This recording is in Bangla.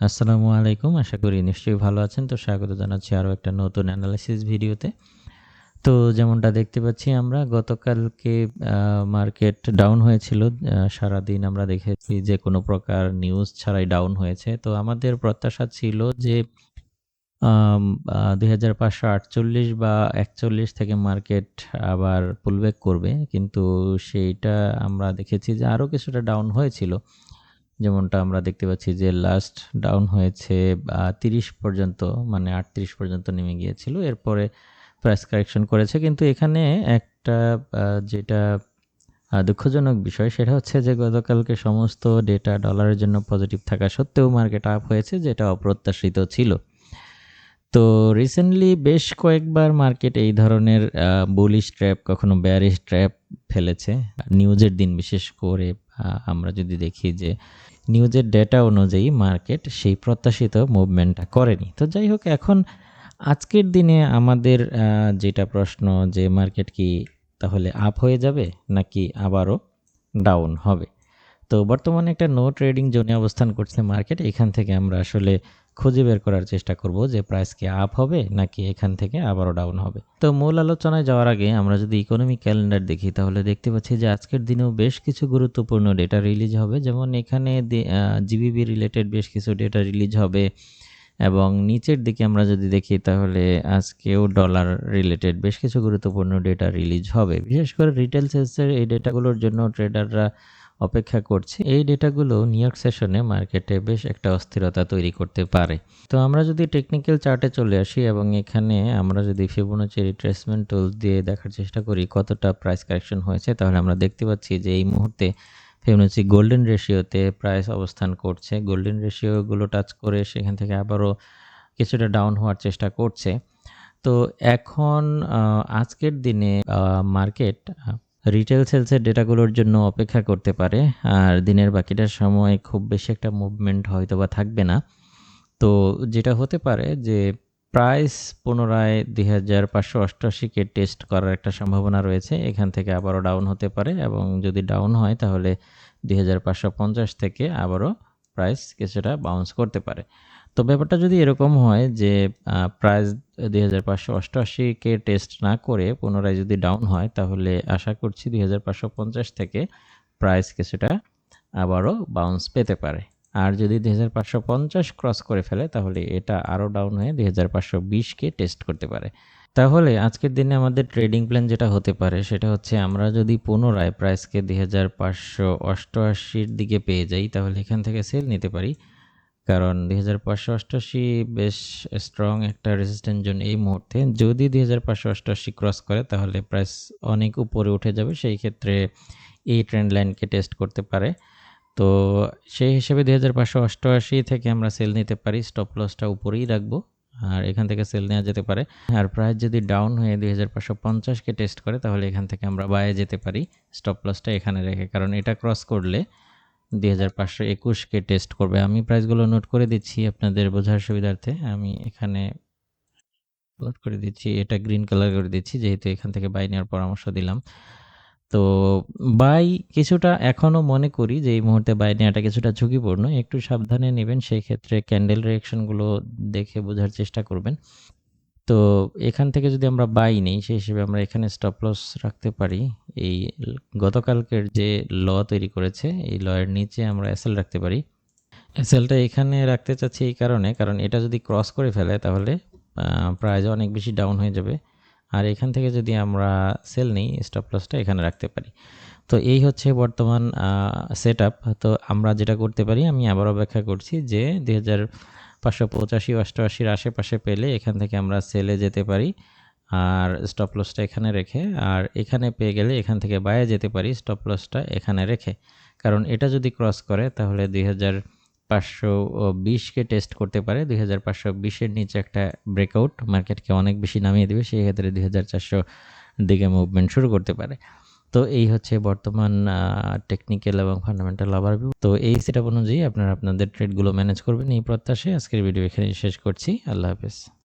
আসসালামু আলাইকুম, আশা করি নিশ্চয়ই ভালো আছেন। তো স্বাগত জানাচ্ছি আরও একটা নতুন অ্যানালাইসিস ভিডিওতে। তো যেমনটা দেখতে পাচ্ছি আমরা, গতকালকে মার্কেট ডাউন হয়েছিল সারাদিন আমরা দেখেছি যে কোনো প্রকার নিউজ ছাড়াই ডাউন হয়েছে। তো আমাদের প্রত্যাশা ছিল যে দুই হাজার পাঁচশো আটচল্লিশ বা একচল্লিশ থেকে মার্কেট আবার পুলব্যাক করবে। কিন্তু সেইটা আমরা দেখেছি যে আরও কিছুটা ডাউন হয়েছিল। যেমনটা আমরা দেখতে পাচ্ছি যে লাস্ট ডাউন হয়েছে তিরিশ পর্যন্ত মানে আটত্রিশ পর্যন্ত নেমে গিয়েছিল। এরপরে প্রাইস কারেকশন করেছে, কিন্তু এখানে একটা যেটা দুঃখজনক বিষয়, সেটা হচ্ছে যে গতকালকে সমস্ত ডেটা ডলারের জন্য পজিটিভ থাকা সত্ত্বেও মার্কেট আপ হয়েছে, যেটা অপ্রত্যাশিত ছিল। তো রিসেন্টলি বেশ কয়েকবার মার্কেট এই ধরনের বুলিশ ট্র্যাপ কখনো ব্যারিশ ট্র্যাপ ফেলেছে। নিউজের দিন বিশেষ করে আমরা যদি দেখি যে নিউজের ডেটা অনুযায়ী মার্কেট সেই প্রত্যাশিত মুভমেন্টটা করেনি। তো যাই হোক, এখন আজকের দিনে আমাদের যেটা প্রশ্ন যে মার্কেট কি তাহলে আপ হয়ে যাবে নাকি আবারও ডাউন হবে? তো বর্তমানে একটা নো ট্রেডিং জোনে অবস্থান করছে মার্কেট এখান থেকে আমরা আসলে খুঁজে বের করার চেষ্টা করব যে প্রাইস কি আপ হবে নাকি এখান থেকে আবারও ডাউন হবে। তো মূল আলোচনায় যাওয়ার আগে আমরা যদি ইকোনমিক ক্যালেন্ডার দেখি, তাহলে দেখতে পাচ্ছি যে আজকের দিনেও বেশ কিছু গুরুত্বপূর্ণ ডেটা রিলিজ হবে। যেমন এখানে জিবিবি রিলেটেড বেশ কিছু ডেটা রিলিজ হবে এবং নিচের দিকে আমরা যদি দেখি, তাহলে আজকেও ডলার রিলেটেড বেশ কিছু গুরুত্বপূর্ণ ডেটা রিলিজ হবে। বিশেষ করে রিটেল সেলসের এই ডেটাগুলোর জন্য ট্রেডাররা অপেক্ষা করছে। এই ডেটাগুলো নিউ ইয়র্ক সেশনে মার্কেটে বেশ একটা অস্থিরতা তৈরি করতে পারে। তো আমরা যদি টেকনিক্যাল চার্টে চলে আসি এবং এখানে আমরা যদি ফিবোনাচি রিট্রেসমেন্ট টুল দিয়ে দেখার চেষ্টা করি কতটা প্রাইস কারেকশন হয়েছে, তাহলে আমরা দেখতে পাচ্ছি যে এই মুহূর্তে ফিবোনাচি গোল্ডেন রেশিওতে প্রাইস অবস্থান করছে। গোল্ডেন রেশিওগুলো টাচ করে সেখান থেকে আবারও কিছুটা ডাউন হওয়ার চেষ্টা করছে। তো এখন আজকের দিনে মার্কেট রিটেল সেলসের ডেটাগুলোর জন্য অপেক্ষা করতে পারে, আর দিনের বাকিটা সময় খুব বেশি একটা মুভমেন্ট হয়তো বা থাকবে না। তো যেটা হতে পারে যে প্রাইস পুনরায় দুই হাজার পাঁচশো অষ্টআশিকে টেস্ট করার একটা সম্ভাবনা রয়েছে, এখান থেকে আবারও ডাউন হতে পারে, এবং যদি ডাউন হয় তাহলে দুই হাজার পাঁচশো পঞ্চাশ থেকে আবারও প্রাইস কিছুটা বাউন্স করতে পারে। তো ব্যাপারটা যদি এরকম হয় যে প্রাইস দুই হাজার পাঁচশো অষ্টআশিকে টেস্ট না করে পুনরায় যদি ডাউন হয়, তাহলে আশা করছি দুই হাজার পাঁচশো পঞ্চাশ থেকে প্রাইস কিছুটা আবারও বাউন্স পেতে পারে। আর যদি দুই হাজার পাঁচশো পঞ্চাশ ক্রস করে ফেলে, তাহলে এটা আরও ডাউন হয়ে দুই হাজার পাঁচশো বিশকে টেস্ট করতে পারে। তাহলে আজকের দিনে আমাদের ট্রেডিং প্ল্যান যেটা হতে পারে, সেটা হচ্ছে আমরা যদি পুনরায় প্রাইসকে দুই হাজার পাঁচশো অষ্টআশির দিকে পেয়ে যাই, তাহলে এখান থেকে সেল নিতে পারি। কারণ দুই হাজার পাঁচশো অষ্টআশি বেশ স্ট্রং একটা রেজিস্ট্যান্ট জোন এই মুহূর্তে। যদি দুই হাজার পাঁচশো অষ্টআশি ক্রস করে, তাহলে প্রাইস অনেক উপরে উঠে যাবে, সেই ক্ষেত্রে এই ট্রেন্ড লাইনকে টেস্ট করতে পারে। তো সেই হিসেবে দুই হাজার পাঁচশো অষ্টআশি থেকে আমরা সেল নিতে পারি স্টপ লসটা উপরেই রাখব, আর এখান থেকে সেল নেওয়া যেতে পারে। আর প্রাইস যদি ডাউন হয়ে দুই হাজার পাঁচশো পঞ্চাশকে টেস্ট করে, তাহলে এখান থেকে আমরা বায়ে যেতে পারি স্টপ লসটা এখানে রেখে। কারণ এটা ক্রস করলে দুই হাজার পাঁচশো একুশকে টেস্ট করবে। আমি প্রাইসগুলো নোট করে দিচ্ছি আপনাদের বোঝার সুবিধার্থে। আমি এখানে নোট করে দিচ্ছি, এটা গ্রিন কালার করে দিচ্ছি, যেহেতু এখান থেকে বাই নেওয়ার পরামর্শ দিলাম। তো বাই কিছুটা এখনও মনে করি যে এই মুহূর্তে বাই নেওয়াটা কিছুটা ঝুঁকিপূর্ণ। একটু সাবধানে নেবেন, সেই ক্ষেত্রে ক্যান্ডেল রিয়েকশনগুলো দেখে বোঝার চেষ্টা করবেন। তো এখান থেকে যদি আমরা বাই নেই, সেই হিসেবে আমরা এখানে স্টপ লস রাখতে পারি। এই গতকালকের যে ল তৈরি করেছে, এই লয়ের নিচে আমরা এসএল রাখতে পারি। এসএলটা এখানে রাখতে চাচ্ছি এই কারণে, কারণ এটা যদি ক্রস করে ফেলে, তাহলে প্রাইস অনেক বেশি ডাউন হয়ে যাবে। আর এখান থেকে যদি আমরা সেল নিই স্টপ লসটা এখানে রাখতে পারি। তো এই হচ্ছে বর্তমান সেট তো আমরা যেটা করতে পারি, আমি আবার অপেক্ষা করছি যে দুই হাজার পাঁচশো পঁচাশি, অষ্টআশির আশেপাশে পেলে এখান থেকে আমরা সেলে যেতে পারি। আর স্টপ লসটা এখানে রেখে, আর এখানে পেয়ে গেলে এখান থেকে বাইরে যেতে পারি স্টপ লসটা এখানে রেখে। কারণ এটা যদি ক্রস করে, তাহলে দুই হাজার পাঁচশো বিশকে টেস্ট করতে পারে। দুই হাজার পাঁচশো বিশের নিচে একটা ব্রেকআউট মার্কেটকে অনেক বেশি নামিয়ে দেবে, সেই ক্ষেত্রে দুই হাজার চারশো দিকে মুভমেন্ট শুরু করতে পারে। তো এই হচ্ছে বর্তমান টেকনিক্যাল এবং ফান্ডামেন্টাল ওভারভিউ তো এই সেটআপ অনুযায়ী আপনারা আপনাদের ট্রেডগুলো ম্যানেজ করবেন, এই প্রত্যাশায় আজকের ভিডিও এখানে শেষ করছি। আল্লাহ হাফেজ।